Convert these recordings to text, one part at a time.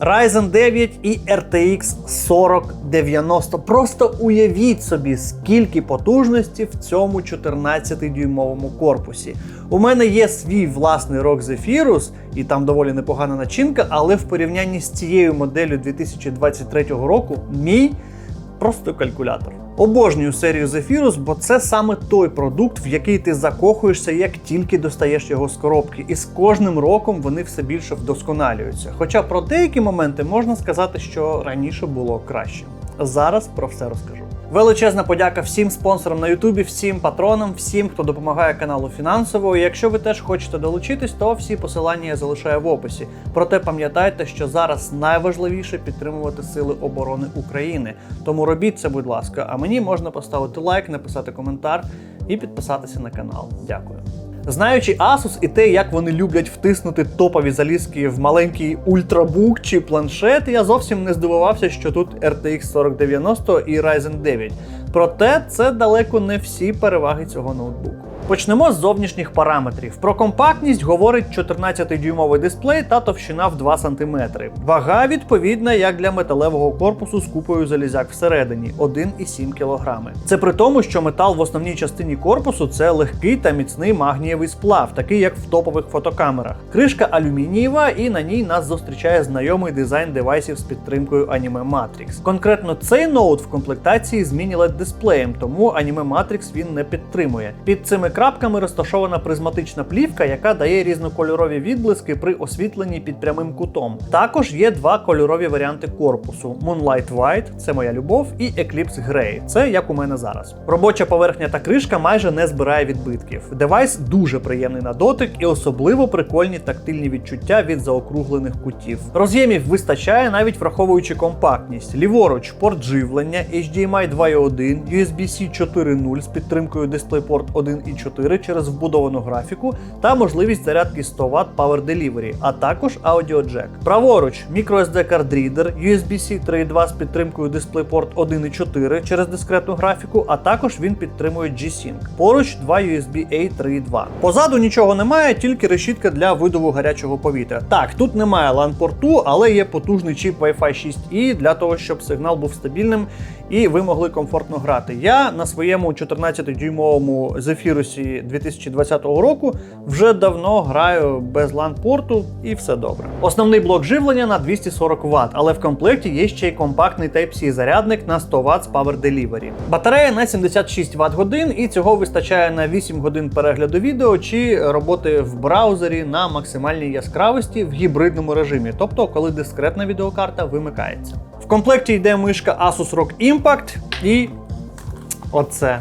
Ryzen 9 і RTX 4090. Просто уявіть собі, скільки потужності в цьому 14-дюймовому корпусі. У мене є свій власний ROG Zephyrus, і там доволі непогана начинка, але в порівнянні з цією моделлю 2023 року, мій просто калькулятор. Обожнюю серію Zephyrus, бо це саме той продукт, в який ти закохуєшся, як тільки достаєш його з коробки. І з кожним роком вони все більше вдосконалюються. Хоча про деякі моменти можна сказати, що раніше було краще. Зараз про все розкажу. Величезна подяка всім спонсорам на Ютубі, всім патронам, всім, хто допомагає каналу фінансово. І якщо ви теж хочете долучитись, то всі посилання я залишаю в описі. Проте пам'ятайте, що зараз найважливіше підтримувати Сили оборони України. Тому робіть це, будь ласка. А мені можна поставити лайк, написати коментар і підписатися на канал. Дякую. Знаючи Asus і те, як вони люблять втиснути топові залізки в маленький ультрабук чи планшет, я зовсім не здивувався, що тут RTX 4090 і Ryzen 9. Проте це далеко не всі переваги цього ноутбуку. Почнемо з зовнішніх параметрів. Про компактність говорить 14-дюймовий дисплей та товщина в 2 см. Вага відповідна як для металевого корпусу з купою залізяк всередині 1,7 кг. Це при тому, що метал в основній частині корпусу це легкий та міцний магнієвий сплав, такий як в топових фотокамерах. Кришка алюмінієва, і на ній нас зустрічає знайомий дизайн девайсів з підтримкою Anime Matrix. Конкретно цей ноут в комплектації з міні-LED дисплеєм, тому Anime Matrix він не підтримує. Під цими крапками розташована призматична плівка, яка дає різнокольорові відблиски при освітленні під прямим кутом. Також є два кольорові варіанти корпусу: Moonlight White це моя любов, і Eclipse Grey це як у мене зараз. Робоча поверхня та кришка майже не збирає відбитків. Девайс дуже приємний на дотик і особливо прикольні тактильні відчуття від заокруглених кутів. Роз'ємів вистачає, навіть враховуючи компактність. Ліворуч порт живлення, HDMI 2.1, USB-C 4.0 з підтримкою DisplayPort 1.4 через вбудовану графіку та можливість зарядки 100 Вт Power Delivery, а також аудіоджек. Праворуч microSD кардрідер, USB-C 3.2 з підтримкою DisplayPort 1.4 через дискретну графіку, а також він підтримує G-Sync. Поруч два USB-A 3.2. Позаду нічого немає, тільки решітка для видову гарячого повітря. Так, тут немає LAN-порту, але є потужний чіп Wi-Fi 6E для того, щоб сигнал був стабільним і ви могли комфортно грати. Я на своєму 14-дюймовому Zephyrus 2020 року вже давно граю без LAN-порту і все добре. Основний блок живлення на 240 Вт, але в комплекті є ще й компактний Type-C зарядник на 100 Вт з Power Delivery. Батарея на 76 Вт годин, і цього вистачає на 8 годин перегляду відео чи роботи в браузері на максимальній яскравості в гібридному режимі, тобто коли дискретна відеокарта вимикається. В комплекті йде мишка Asus ROG Impact і оце.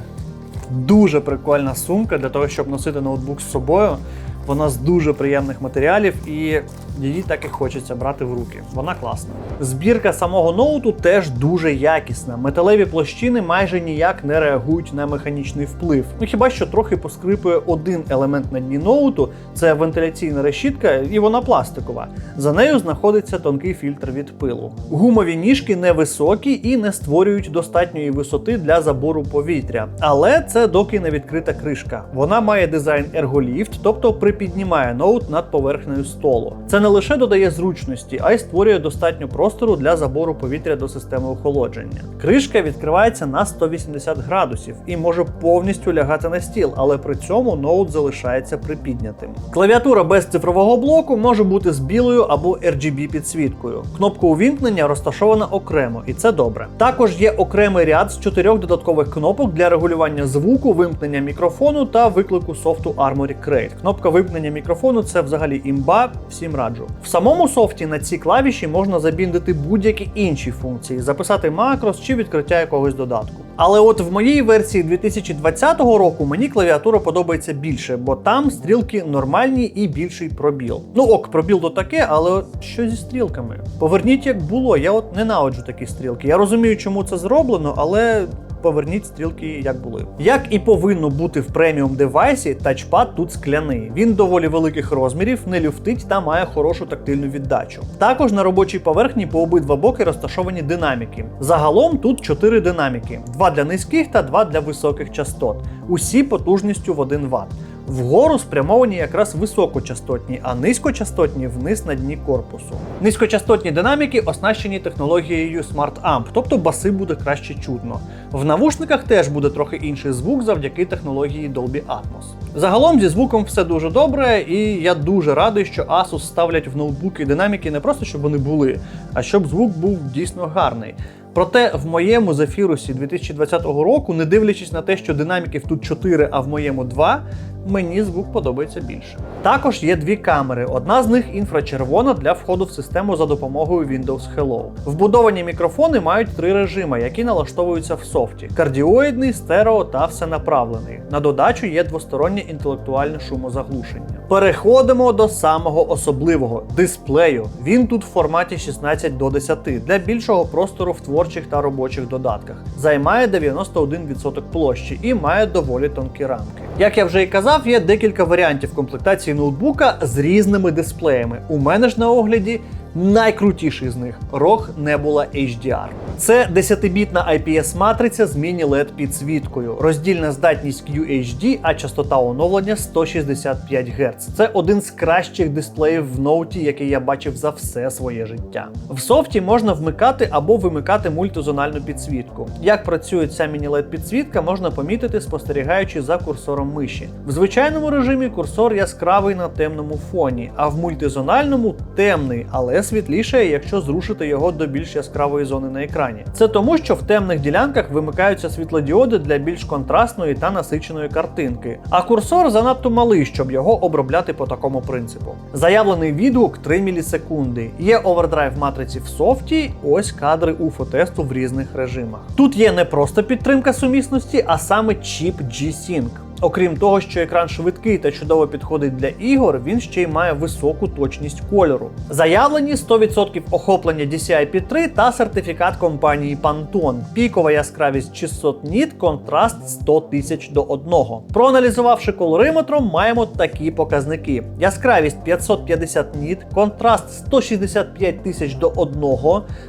Дуже прикольна сумка для того, щоб носити ноутбук з собою. Вона з дуже приємних матеріалів і її так і хочеться брати в руки. Вона класна. Збірка самого ноуту теж дуже якісна. Металеві площини майже ніяк не реагують на механічний вплив. Ну хіба що трохи поскрипує один елемент на дні ноуту це вентиляційна решітка, і вона пластикова. За нею знаходиться тонкий фільтр від пилу. Гумові ніжки невисокі і не створюють достатньої висоти для забору повітря. Але це доки не відкрита кришка. Вона має дизайн ерголіфт, тобто припіднімає ноут над поверхнею столу. Це не лише додає зручності, а й створює достатньо простору для забору повітря до системи охолодження. Кришка відкривається на 180 градусів і може повністю лягати на стіл, але при цьому ноут залишається припіднятим. Клавіатура без цифрового блоку може бути з білою або RGB підсвіткою. Кнопка увімкнення розташована окремо, і це добре. Також є окремий ряд з чотирьох додаткових кнопок для регулювання звуку, вимкнення мікрофону та виклику софту Armory Crate. Кнопка вимкнення мікрофону це взагалі імба, всім раджу. В самому софті на ці клавіші можна забіндити будь-які інші функції, записати макрос чи відкриття якогось додатку. Але от в моїй версії 2020 року мені клавіатура подобається більше, бо там стрілки нормальні і більший пробіл. Ну ок, пробіл то таке, але що зі стрілками? Поверніть як було. Я от ненавиджу такі стрілки. Я розумію, чому це зроблено, але. Поверніть стрілки, як були. Як і повинно бути в преміум девайсі, тачпад тут скляний. Він доволі великих розмірів, не люфтить та має хорошу тактильну віддачу. Також на робочій поверхні по обидва боки розташовані динаміки. Загалом тут 4 динаміки: два для низьких та два для високих частот. Усі потужністю в 1 Вт. Вгору спрямовані якраз високочастотні, а низькочастотні вниз на дні корпусу. Низькочастотні динаміки оснащені технологією Smart Amp, тобто баси буде краще чутно. В навушниках теж буде трохи інший звук завдяки технології Dolby Atmos. Загалом зі звуком все дуже добре, і я дуже радий, що Asus ставлять в ноутбуки динаміки не просто щоб вони були, а щоб звук був дійсно гарний. Проте в моєму Zephyrus 2020 року, не дивлячись на те, що динаміків тут 4, а в моєму 2, мені звук подобається більше. Також є дві камери. Одна з них інфрачервона для входу в систему за допомогою Windows Hello. Вбудовані мікрофони мають три режими, які налаштовуються в софті: кардіоїдний, стерео та всенаправлений. На додачу є двостороннє інтелектуальне шумозаглушення. Переходимо до самого особливого дисплею. Він тут в форматі 16 до 10 для більшого простору в творчих та робочих додатках. Займає 91% площі і має доволі тонкі рамки. Як я вже і казав, є декілька варіантів комплектації ноутбука з різними дисплеями. У мене ж на огляді найкрутіший з них ROG Nebula HDR. Це 10-бітна IPS-матриця з міні-LED підсвіткою, роздільна здатність QHD, а частота оновлення 165 Гц. Це один з кращих дисплеїв в ноуті, який я бачив за все своє життя. В софті можна вмикати або вимикати мультизональну підсвітку. Як працює ця міні-LED підсвітка, можна помітити, спостерігаючи за курсором миші. В звичайному режимі курсор яскравий на темному фоні, а в мультизональному темний, але світліше, якщо зрушити його до більш яскравої зони на екрані. Це тому, що в темних ділянках вимикаються світлодіоди для більш контрастної та насиченої картинки, а курсор занадто малий, щоб його обробляти по такому принципу. Заявлений відгук 3 мілісекунди. Є овердрайв матриці в софті, ось кадри уфо-тесту в різних режимах. Тут є не просто підтримка сумісності, а саме чіп G-Sync. Окрім того, що екран швидкий та чудово підходить для ігор, він ще й має високу точність кольору. Заявлені 100% охоплення DCI-P3 та сертифікат компанії Pantone. Пікова яскравість 600 ніт, контраст 100 тисяч до 1. Проаналізувавши колориметром, маємо такі показники: яскравість 550 ніт, контраст 165 тисяч до 1,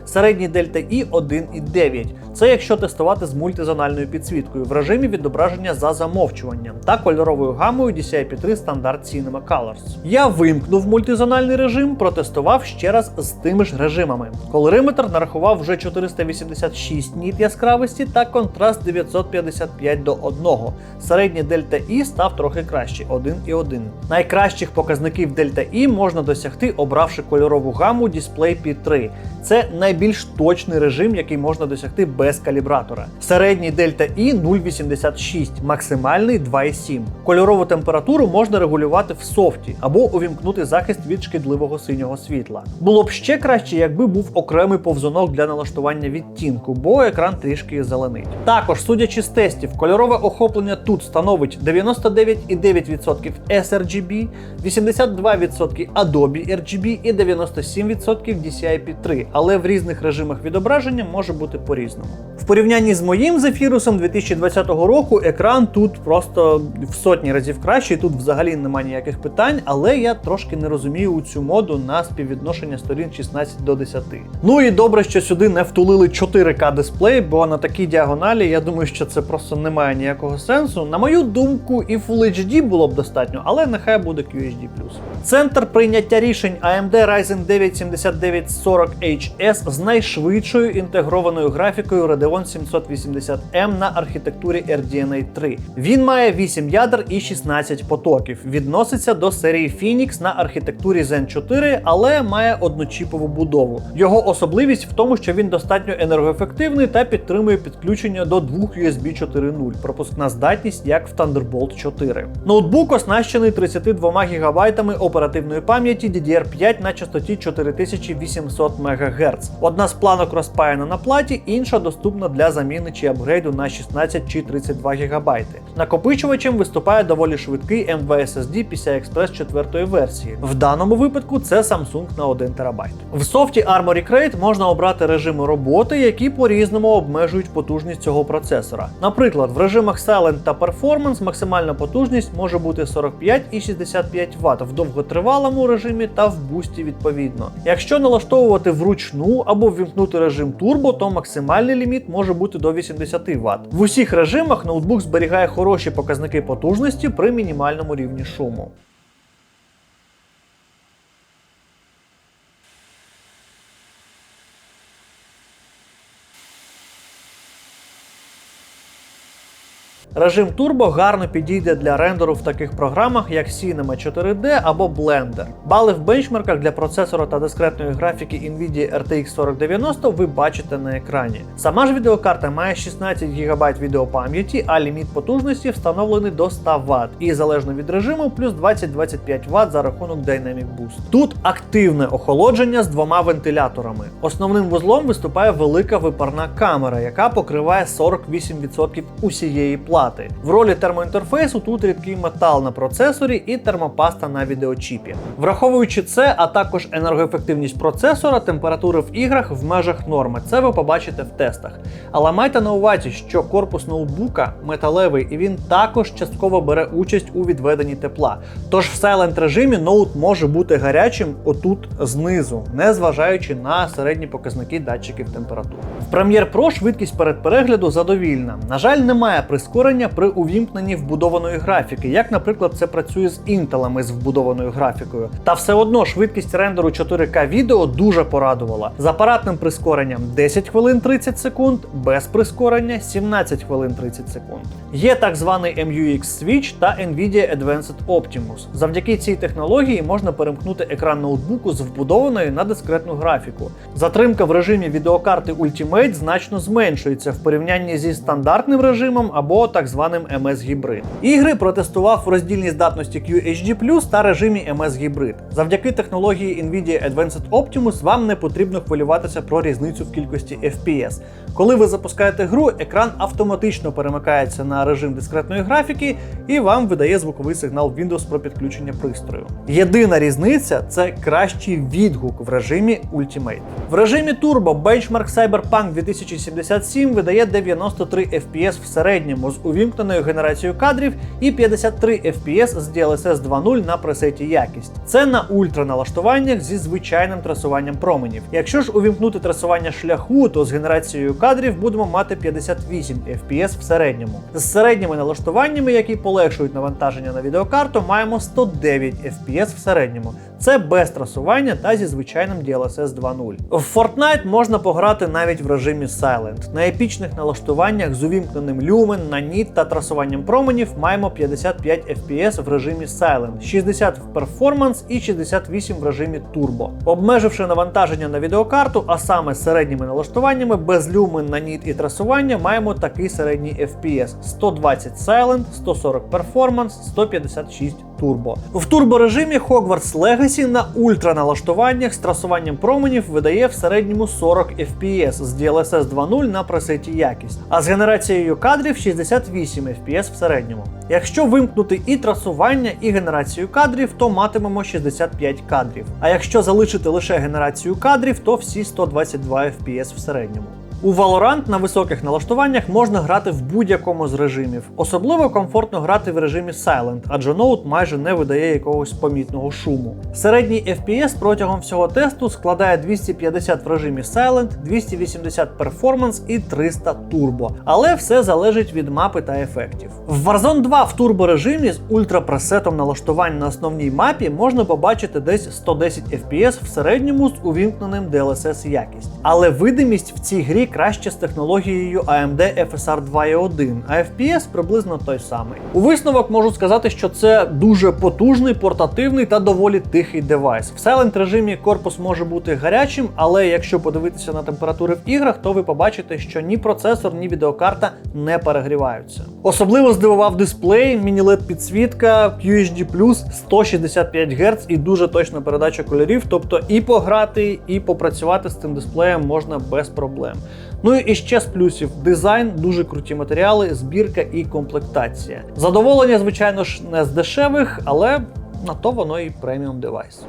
середній дельта І 1,9. Це якщо тестувати з мультизональною підсвіткою в режимі відображення за замовчуванням та кольоровою гамою DCI-P3 стандарт Cinema Colors. Я вимкнув мультизональний режим, протестував ще раз з тими ж режимами. Колориметр нарахував вже 486 ніт яскравості та контраст 955 до 1. Середній дельта І став трохи краще 1,1. Найкращих показників дельта І можна досягти, обравши кольорову гаму Display P3. Це найбільш точний режим, який можна досягти без калібратора. Середній дельта І 0,86, максимальний 2,7. Кольорову температуру можна регулювати в софті або увімкнути захист від шкідливого синього світла. Було б ще краще, якби був окремий повзунок для налаштування відтінку, бо екран трішки зеленить. Також, судячи з тестів, кольорове охоплення тут становить 99,9% sRGB, 82% Adobe RGB і 97% DCI-P3, але в різних режимах відображення може бути по-різному. В порівнянні з моїм Zephyrus 2020 року екран тут просто в сотні разів кращий, тут взагалі немає ніяких питань, але я трошки не розумію цю моду на співвідношення сторін 16 до 10. Ну і добре, що сюди не втулили 4К дисплей, бо на такій діагоналі я думаю, що це просто не має ніякого сенсу. На мою думку, і Full HD було б достатньо, але нехай буде QHD+. Центр прийняття рішень AMD Ryzen 9 7940HS з найшвидшою інтегрованою графікою Radeon 780M на архітектурі RDNA 3. Він має 8 ядер і 16 потоків. Відноситься до серії Phoenix на архітектурі Zen 4, але має одночіпову будову. Його особливість в тому, що він достатньо енергоефективний та підтримує підключення до двох USB 4.0, пропускна здатність як в Thunderbolt 4. Ноутбук оснащений 32 ГБ оперативної пам'яті DDR5 на частоті 4800 МГц. Одна з планок розпаяна на платі, інша доступна для заміни чи апгрейду на 16 чи 32 ГБ. Накопичувачем виступає доволі швидкий M2 SSD PCI Express 4 версії. В даному випадку це Samsung на 1 ТБ. В софті Armory Crate можна обрати режими роботи, які по-різному обмежують потужність цього процесора. Наприклад, в режимах Silent та Performance максимальна потужність може бути 45 і 65 Вт в довготривалому режимі та в бусті відповідно. Якщо налаштовувати вручну або ввімкнути режим Turbo, то максимальний ліміт може бути до 80 Вт. В усіх режимах ноутбук зберігає хороші показники показники потужності при мінімальному рівні шуму. Режим Turbo гарно підійде для рендеру в таких програмах, як Cinema 4D або Blender. Бали в бенчмарках для процесора та дискретної графіки Nvidia RTX 4090 ви бачите на екрані. Сама ж відеокарта має 16 ГБ відеопам'яті, а ліміт потужності встановлений до 100 Вт і залежно від режиму, плюс 20-25 Вт за рахунок Dynamic Boost. Тут активне охолодження з двома вентиляторами. Основним вузлом виступає велика випарна камера, яка покриває 48% усієї плати. В ролі термоінтерфейсу тут рідкий метал на процесорі і термопаста на відеочіпі. Враховуючи це, а також енергоефективність процесора, температури в іграх в межах норми. Це ви побачите в тестах. Але майте на увазі, що корпус ноутбука металевий і він також частково бере участь у відведенні тепла. Тож в Silent режимі ноут може бути гарячим отут знизу, не зважаючи на середні показники датчиків температури. В Premiere Pro швидкість перед перегляду задовільна. На жаль, немає прискорення при увімкненні вбудованої графіки, як, наприклад, це працює з інтелами з вбудованою графікою. Та все одно швидкість рендеру 4К відео дуже порадувала. З апаратним прискоренням 10 хвилин 30 секунд, без прискорення 17 хвилин 30 секунд. Є так званий MUX Switch та Nvidia Advanced Optimus. Завдяки цій технології можна перемкнути екран ноутбуку з вбудованої на дискретну графіку. Затримка в режимі відеокарти Ultimate значно зменшується в порівнянні зі стандартним режимом або так званим MS Hybrid. Ігри протестував в роздільній здатності QHD та режимі MS Hybrid. Завдяки технології Nvidia Advanced Optimus вам не потрібно хвилюватися про різницю в кількості FPS. Коли ви запускаєте гру, екран автоматично перемикається на режим дискретної графіки і вам видає звуковий сигнал Windows про підключення пристрою. Єдина різниця це кращий відгук в режимі Ultimate. В режимі Turbo Benchmark Cyberpunk 2077 видає 93 FPS в середньому з увімкненою генерацією кадрів і 53 FPS з DLSS 2.0 на пресеті якість. Це на ультра налаштуваннях зі звичайним трасуванням променів. Якщо ж увімкнути трасування шляху, то з генерацією кадрів будемо мати 58 FPS в середньому. З середніми налаштуваннями, які полегшують навантаження на відеокарту, маємо 109 FPS в середньому. Це без трасування та зі звичайним DLSS 2.0. В Fortnite можна пограти навіть в режимі Silent. На епічних налаштуваннях з увімкненим люмен, наніт та трасуванням променів маємо 55 FPS в режимі Silent, 60 в Performance і 68 в режимі Turbo. Обмеживши навантаження на відеокарту, а саме середніми налаштуваннями, без люмен, наніт і трасування, маємо такий середній FPS: 120 Silent, 140 Performance, 156 Turbo. В турборежимі Hogwarts Legacy на ультра налаштуваннях з трасуванням променів видає в середньому 40 FPS з DLSS 2.0 на пресеті якість, а з генерацією кадрів 68 FPS в середньому. Якщо вимкнути і трасування, і генерацію кадрів, то матимемо 65 кадрів. А якщо залишити лише генерацію кадрів, то всі 122 FPS в середньому. У Valorant на високих налаштуваннях можна грати в будь-якому з режимів. Особливо комфортно грати в режимі Silent, адже ноут майже не видає якогось помітного шуму. Середній FPS протягом всього тесту складає 250 в режимі Silent, 280 Performance і 300 Turbo. Але все залежить від мапи та ефектів. В Warzone 2 в турборежимі з ультрапресетом налаштувань на основній мапі можна побачити десь 110 FPS в середньому з увімкненим DLSS якість. Але видимість в цій грі краще з технологією AMD FSR 2.1, а FPS приблизно той самий. У висновок можу сказати, що це дуже потужний, портативний та доволі тихий девайс. В Silent режимі корпус може бути гарячим, але якщо подивитися на температури в іграх, то ви побачите, що ні процесор, ні відеокарта не перегріваються. Особливо здивував дисплей, міні-LED підсвітка, QHD+, 165 Гц і дуже точна передача кольорів, тобто і пограти, і попрацювати з цим дисплеєм можна без проблем. Ну і ще з плюсів: дизайн, дуже круті матеріали, збірка і комплектація. Задоволення, звичайно ж, не з дешевих, але на то воно і преміум девайс.